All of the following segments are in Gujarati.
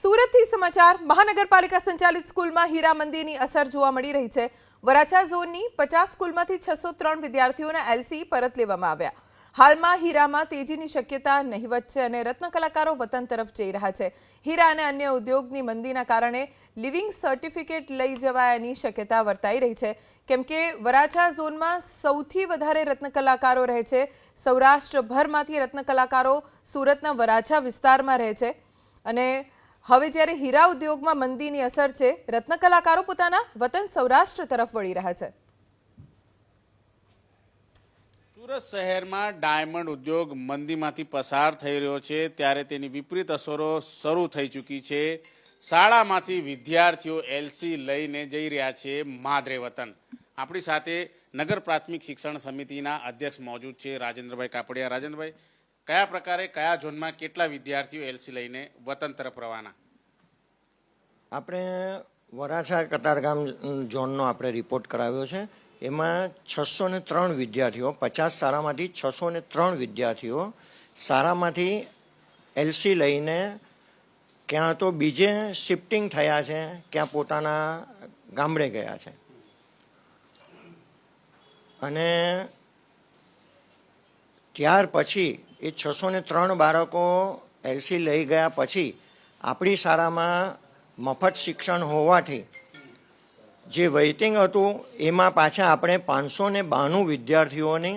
સુરતથી સમાચાર. મહાનગરપાલિકા સંચાલિત સ્કૂલમાં હીરા મંદિરની અસર જોવા મળી રહી છે. વરાછા ઝોનની પચાસ સ્કૂલમાંથી છસો ત્રણ વિદ્યાર્થીઓના એલસી પરત લેવામાં આવ્યા. હાલમાં હીરામાં તેજીની શક્યતા નહીવત છે અને રત્ન કલાકારો વતન તરફ જઈ રહ્યા છે. હીરા અને અન્ય ઉદ્યોગની મંદીના કારણે લિવિંગ સર્ટિફિકેટ લઈ જવાયાની શક્યતા વર્તાઈ રહી છે. કેમ કે વરાછા ઝોનમાં સૌથી વધારે રત્ન કલાકારો રહે છે. સૌરાષ્ટ્રભરમાંથી રત્ન કલાકારો સુરતના વરાછા વિસ્તારમાં રહે છે. અને હવે જ્યારે હીરા ઉદ્યોગમાં મંદીની અસર છે, રત્ન કલાકારો પોતાના વતન સૌરાષ્ટ્ર તરફ વળી રહ્યા છે. સુરત શહેરમાં ડાયમંડ ઉદ્યોગ મંદીમાંથી પસાર થઈ રહ્યો છે, ત્યારે તેની વિપરીત અસરો શરૂ થઈ ચૂકી છે. શાળામાંથી વિદ્યાર્થીઓ એલસી લઈને જઈ રહ્યા છે માદરે વતન. આપણી સાથે નગર પ્રાથમિક શિક્ષણ સમિતિના અધ્યક્ષ મોજૂદ છે રાજેન્દ્રભાઈ કાપડિયા. રાજેન્દ્રભાઈ કયા પ્રકારે, કયા ઝોનમાં કેટલા વિદ્યાર્થીઓ એલસી લઈને વતન તરફ રવાના? આપણે વરાછા કતારગામ ઝોનનો આપણે રિપોર્ટ કરાવ્યો છે. એમાં છસો ને ત્રણ વિદ્યાર્થીઓ, પચાસ સારામાંથી છસો ને ત્રણ વિદ્યાર્થીઓ સારામાંથી એલસી લઈને ક્યાં તો બીજે શિફ્ટિંગ થયા છે, ક્યાં પોતાના ગામડે ગયા છે. અને ત્યાર પછી એ છસો ને ત્રણ બાળકો એલસી લઈ ગયા પછી આપણી શાળામાં મફત શિક્ષણ હોવાથી જે વેઇટિંગ હતું, એમાં પાછા આપણે પાંચસો ને બાણું વિદ્યાર્થીઓને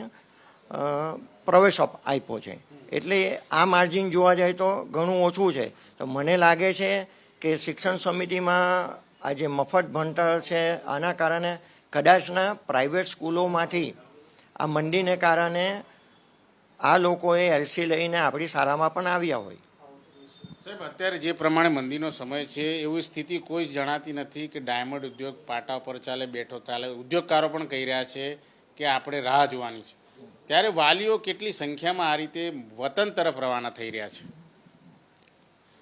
પ્રવેશ આપ્યો છે. એટલે આ માર્જિન જોવા જાય તો ઘણું ઓછું છે. તો મને લાગે છે કે શિક્ષણ સમિતિમાં આ જે મફત ભણતર છે, આના કારણે કદાચના પ્રાઇવેટ સ્કૂલોમાંથી આ મંદીને કારણે આ લોકોએ એલસી લઈને આપણી શાળામાં પણ આવ્યા હોય. સાહેબ અત્યારે જે પ્રમાણે મંદીનો સમય છે એવી સ્થિતિ કોઈ જણાતી નથી કે ડાયમંડ ઉદ્યોગ પાટા પર ચાલે બેઠો ચાલે. ઉદ્યોગકારો પણ કહી રહ્યા છે કે આપણે રાહ જોવાની છે. ત્યારે વાલીઓ કેટલી સંખ્યામાં આ રીતે વતન તરફ રવાના થઈ રહ્યા છે?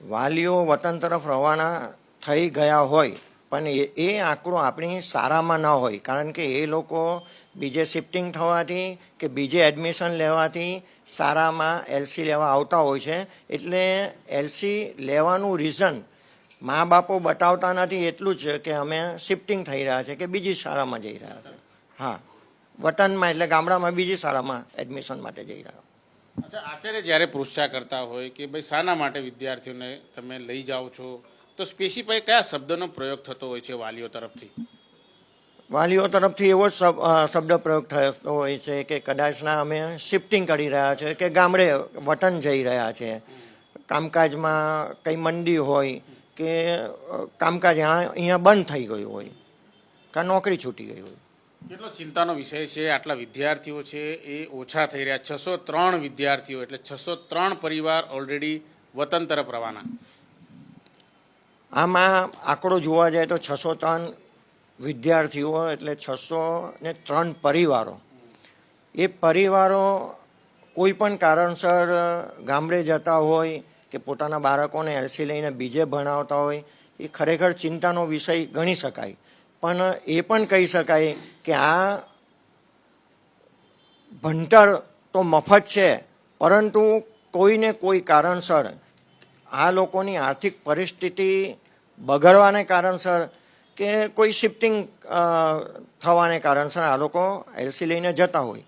વાલીઓ વતન તરફ રવાના થઈ ગયા હોય પણ એ આંકડો આપણી શાળામાં ન હોય. કારણ કે એ લોકો બીજે શિફ્ટિંગ થવાથી કે બીજે એડમિશન લેવાથી શાળામાં એલસી લેવા આવતા હોય છે. એટલે એલસી લેવાનું રીઝન મા બાપો બતાવતા નથી એટલું જ કે અમે શિફ્ટિંગ થઈ રહ્યા છે કે બીજી શાળામાં જઈ રહ્યા છે. હા. વતનમાં એટલે ગામડામાં બીજી શાળામાં એડમિશન માટે જઈ રહ્યા. અચ્છા, આચાર્ય જ્યારે પૃચ્છા કરતા હોય કે ભાઈ શાના માટે વિદ્યાર્થીઓને તમે લઈ જાઓ છો તો સ્પેસિફાઈ કયા શબ્દનો પ્રયોગ થતો હોય છે વાલીઓ તરફથી? વાલીઓ તરફથી એવો જ શબ્દ પ્રયોગ થતો હોય છે કે કદાચના અમે શિફ્ટિંગ કરી રહ્યા છે કે ગામડે વતન જઈ રહ્યા છે. કામકાજમાં કંઈ મંદી હોય કે કામકાજ અહીંયા બંધ થઈ ગયું હોય કાં નોકરી છૂટી ગઈ હોય. કેટલો ચિંતાનો વિષય છે? આટલા વિદ્યાર્થીઓ છે એ ઓછા થઈ રહ્યા. છસો ત્રણ વિદ્યાર્થીઓ એટલે છસો ત્રણ પરિવાર ઓલરેડી વતન તરફ રવાના. આમાં આંકડો જોવા જાય તો છસો ત્રણ વિદ્યાર્થીઓ એટલે છસો ને ત્રણ પરિવારો. એ પરિવારો કોઈ પણ કારણસર ગામડે જતા હોય કે પોતાના બાળકોને એલસી લઈને બીજે ભણાવતા હોય, એ ખરેખર ચિંતાનો વિષય ગણી શકાય. પણ એ પણ કહી શકાય કે આ ભણતર તો મફત છે, પરંતુ કોઈને કોઈ કારણસર આ લોકોની આર્થિક પરિસ્થિતિ બગડવાને કારણસર કે કોઈ શિફ્ટિંગ થવાને કારણસર આ લોકો એલસી લઈને જતા હોય.